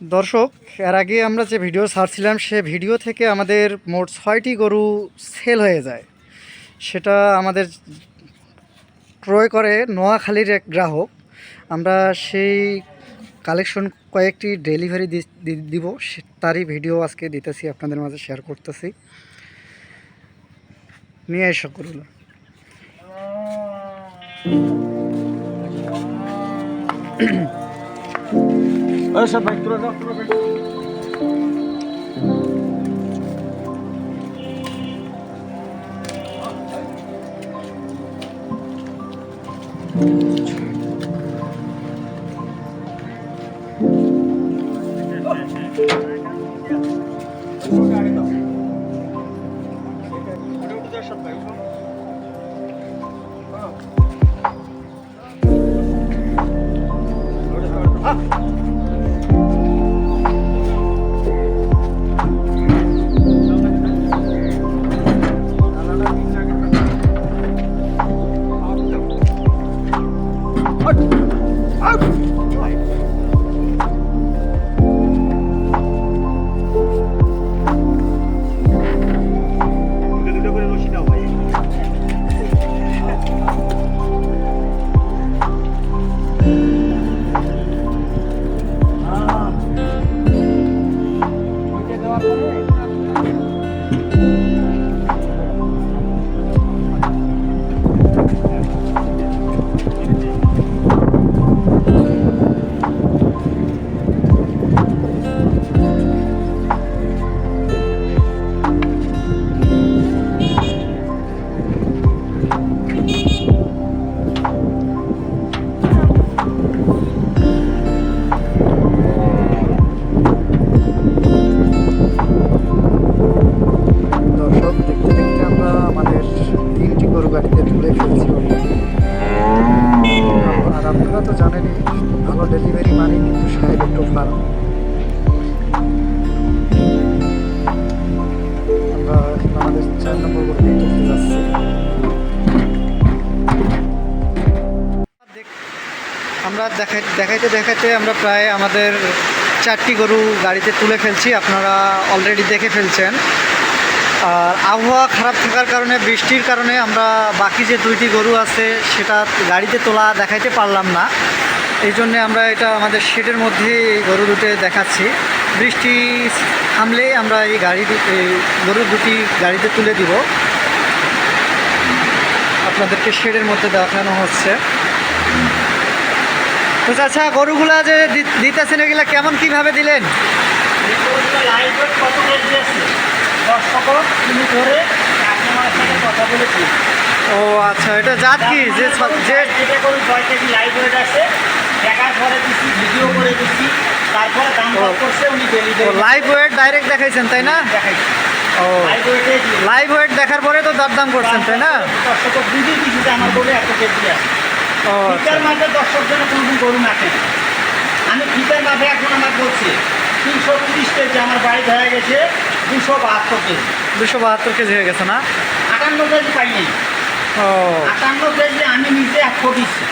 দর্শক, এর আগে আমরা যে ভিডিও ছাড়ছিলাম, সে ভিডিও থেকে আমাদের মোট ছয়টি গরু সেল হয়ে যায়। সেটা আমাদের ক্রয় করে নোয়াখালীর এক গ্রাহক। আমরা সেই কালেকশন কয়েকটি ডেলিভারি দিব। তারই ভিডিও আজকে দিতেছি, আপনাদের মাঝে শেয়ার করতেছি। নিয়ে এসো গরুগুলো। সব ভাই তুলে দাও তুলে আমরা দেখাই, দেখাইতে দেখাইতে আমরা প্রায় আমাদের চারটি গরু গাড়িতে তুলে ফেলছি, আপনারা অলরেডি দেখে ফেলছেন। আর আবহাওয়া খারাপ থাকার কারণে, বৃষ্টির কারণে আমরা বাকি যে দুইটি গরু আছে, সেটা গাড়িতে তোলা দেখাইতে পারলাম না। এই জন্যে আমরা এটা আমাদের শেডের মধ্যে গরু দুটো দেখাচ্ছি। বৃষ্টি থামলেই আমরা এই গাড়ি এই গরু দুটি গাড়িতে তুলে দিব। আপনাদেরকে শেডের মধ্যে দেখানো হচ্ছে। তো আচ্ছা গরুগুলা যে দিতেছেন এগুলা কেমন কীভাবে দিলেন? ও আচ্ছা এটা জাত কি? যে যে লাইভ ওয়েট ডাইরেক্ট দেখাইছেন তাই না? দেখাইছি। ও। লাইভ ওয়েট দেখার পরে তো দরদাম করছেন তাই না? আমার বলে এত কেজি আছে। আচ্ছা। ফিটার মাঝে দর্শক জন্য কোনোদিন গরু না কেন। আমি ফিটার মাঝে এখন আমার বলছি তিনশো তিরিশ কেজি আমার বাড়িতে হয়ে গেছে দুশো বাহাত্তর কেজি। দুশো বাহাত্তর কেজি হয়ে গেছে না? আটান্ন কেজি পাইনি। ও। আটান্ন কেজি আমি নিজে একশো দিচ্ছি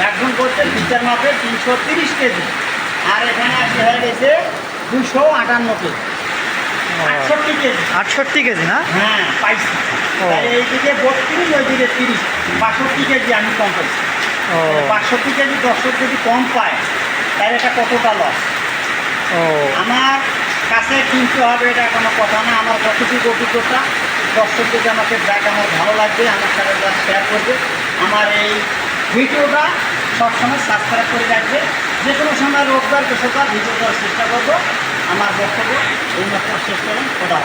একজন করছে ফিটার মাপে তিনশো তিরিশ কেজি। আর এখানে আসে হয়ে গেছে দুশো আটান্ন কেজি। আটষট্টি কেজি। আটষট্টি কেজি না? হ্যাঁ পাইছি। এইদিকে বত্রিশ ওইদিকে তিরিশ। বাষট্টি কেজি আমি কম পাইছি। বাষট্টি কেজি দর্শক যদি কম পায় তাহলে এটা কতটা লস আমার কাছে কিনতে হবে এটা কোনো কথা না। আমার কতটুকু অভিজ্ঞতা দর্শক যদি আমাকে দেখ আমার ভালো লাগবে আমার সাথে যা শেয়ার করবে আমার এই ভিডিওটা সবসময় সাবস্ক্রাইব করে রাখবে। যে কোনো সময় রোববার বৃহস্পতিবার ভিডিও করার চেষ্টা করব। আমার বক্তব্য এই মাত্র শেষ করেন হাফেজ।